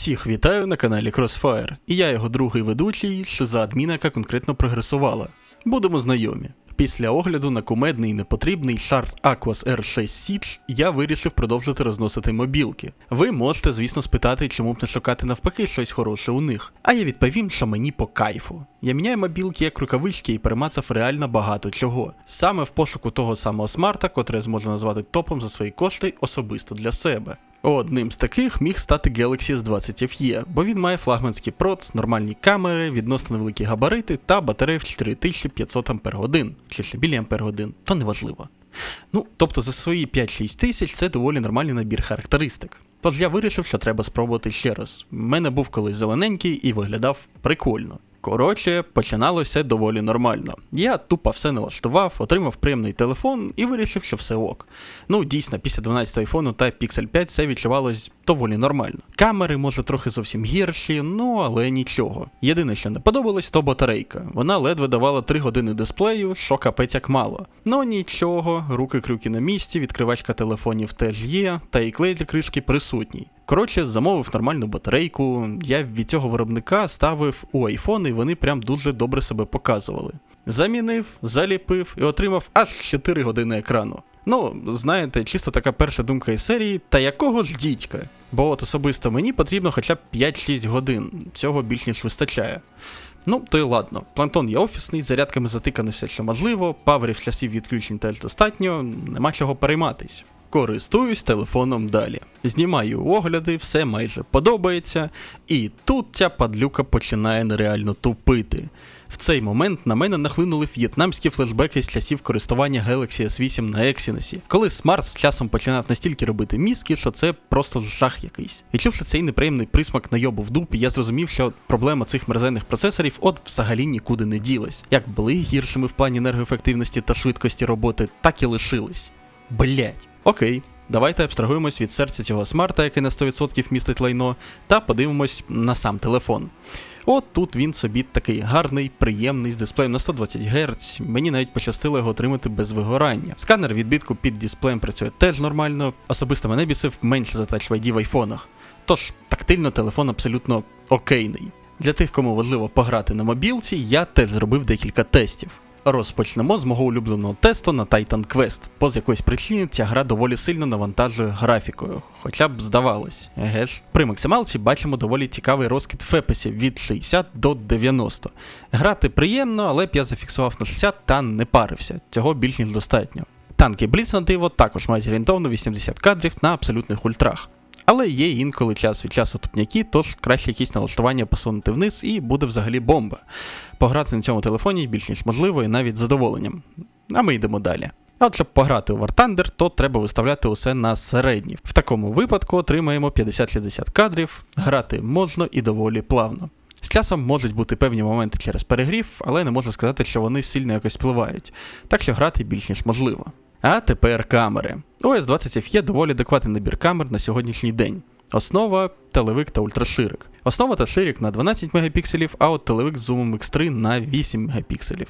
Всіх вітаю на каналі Crossfire, і я його другий ведучий, шиза адміна, яка конкретно прогресувала. Будемо знайомі. Після огляду на кумедний і непотрібний Sharp Aquas R6 Siege я вирішив продовжити розносити мобілки. Ви можете, звісно, спитати, чому б не шукати навпаки щось хороше у них. А я відповім, що мені по кайфу. Я міняю мобілки як рукавички і перемацав реально багато чого. Саме в пошуку того самого смарта, котре зможу назвати топом за свої кошти особисто для себе. Одним з таких міг стати Galaxy S20 FE, бо він має флагманський проц, нормальні камери, відносно невеликі габарити та батарею в 4500 Ах, чи ще біля Ампер-годин, то неважливо. Ну, тобто за свої 5-6 тисяч це доволі нормальний набір характеристик. Тож я вирішив, що треба спробувати ще раз. У мене був колись зелененький і виглядав прикольно. Коротше, починалося доволі нормально. Я тупо все налаштував, отримав приємний телефон і вирішив, що все ок. Ну, дійсно, після 12 айфону та Pixel 5 це відчувалось доволі нормально. Камери, може, трохи зовсім гірші, ну але нічого. Єдине, що не подобалось, то батарейка. Вона ледве давала 3 години дисплею, що капець як мало. Ну нічого, руки крюки на місці, відкривачка телефонів теж є, та і клей для кришки присутній. Коротше, замовив нормальну батарейку. Я від цього виробника ставив у айфон, і вони прям дуже добре себе показували. Замінив, заліпив і отримав аж 4 години екрану. Ну, знаєте, чисто така перша думка із серії, та якого ж дідька? Бо от особисто мені потрібно хоча б 5-6 годин, цього більш ніж вистачає. Ну, то й ладно. Плантон є офісний, зарядками затикане все, що можливо, паверів часів відключень теж достатньо, нема чого перейматись. Користуюсь телефоном далі. Знімаю огляди, все майже подобається, і тут ця падлюка починає нереально тупити. В цей момент на мене нахлинули в'єтнамські флешбеки з часів користування Galaxy S8 на Exynos, коли смарт з часом починав настільки робити мізки, що це просто жах якийсь. Відчувши цей неприємний присмак найобу в дупі, я зрозумів, що проблема цих мерзенних процесорів от взагалі нікуди не ділась. Як були гіршими в плані енергоефективності та швидкості роботи, так і лишились. Блять. Окей, давайте абстрагуємось від серця цього смарта, який на 100% містить лайно, та подивимось на сам телефон. От тут він собі такий гарний, приємний з дисплеєм на 120 Гц. Мені навіть пощастило його отримати без вигорання. Сканер відбитку під дисплеєм працює теж нормально. Особисто мене бісив менше за Touch ID в айфонах. Тож, тактильно телефон абсолютно окейний. Для тих, кому важливо пограти на мобілці, я теж зробив декілька тестів. Розпочнемо з мого улюбленого тесту на Titan Quest, бо з якоїсь причини ця гра доволі сильно навантажує графікою, хоча б здавалось, еге ж. При максималці бачимо доволі цікавий розкид фепесів від 60 до 90. Грати приємно, але б я зафіксував на 60 та не парився, цього більш ніж достатньо. Танки Бліц на диво також мають орієнтовно 80 кадрів на абсолютних ультрах. Але є інколи час від часу тупняки, тож краще якісь налаштування посунути вниз і буде взагалі бомба. Пограти на цьому телефоні більш ніж можливо і навіть задоволенням. А ми йдемо далі. А от щоб пограти у War Thunder, то треба виставляти усе на середні. В такому випадку отримаємо 50-60 кадрів, грати можна і доволі плавно. З часом можуть бути певні моменти через перегрів, але не можу сказати, що вони сильно якось впливають, так що грати більш ніж можливо. А тепер камери. OS 20 FE доволі адекватний набір камер на сьогоднішній день. Основа, телевик та ультраширик. Основа та ширик на 12 мегапікселів, а от телевик з зумом X3 на 8 мегапікселів.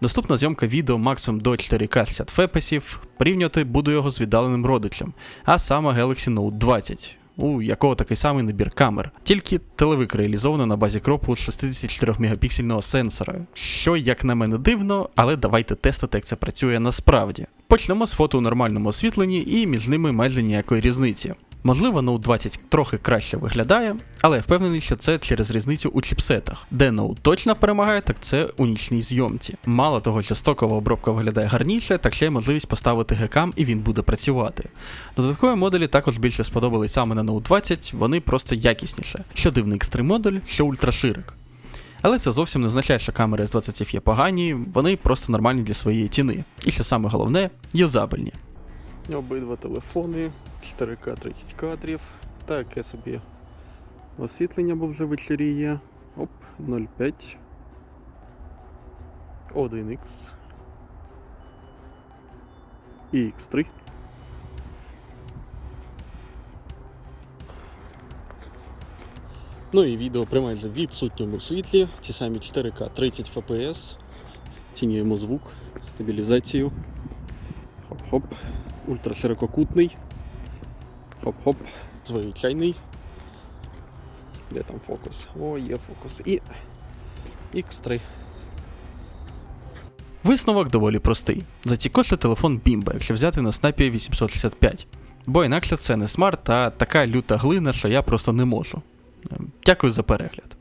Доступна зйомка відео максимум до 4К 60 фепесів. Порівнювати буду його з віддаленим родичем, а саме Galaxy Note 20. У якого такий самий набір камер. Тільки телевик реалізовано на базі кропу 64 мегапіксельного сенсора, що, як на мене, дивно, але давайте тестити, як це працює насправді. Почнемо з фото у нормальному освітленні і між ними майже ніякої різниці. Можливо, Note 20 трохи краще виглядає, але я впевнений, що це через різницю у чіпсетах. Де Note точно перемагає, так це у нічній зйомці. Мало того, що стокова обробка виглядає гарніше, так ще й можливість поставити гекам і він буде працювати. Додаткові модулі також більше сподобались саме на Note 20, вони просто якісніше. Що дивний X3 модуль, що ультраширик. Але це зовсім не означає, що камери з 20 є погані, вони просто нормальні для своєї ціни. І що саме головне, юзабельні. Обидва телефони, 4К 30 кадрів. Таке собі освітлення, бо вже вечеріє. Оп, 0,5. 1Х. І X3. Ну і відео при майже відсутньому світлі. Ті самі 4К 30 FPS. Цінюємо звук, стабілізацію. Хоп-хоп. Ультраширококутний. Хоп-хоп. Звичайний. Де там фокус? О, є фокус. І X3. Висновок доволі простий. За ці кошти телефон бімба, якщо взяти на снапі 865. Бо інакше це не смарт, а така люта глина, що я просто не можу. Ем, Дякую за перегляд.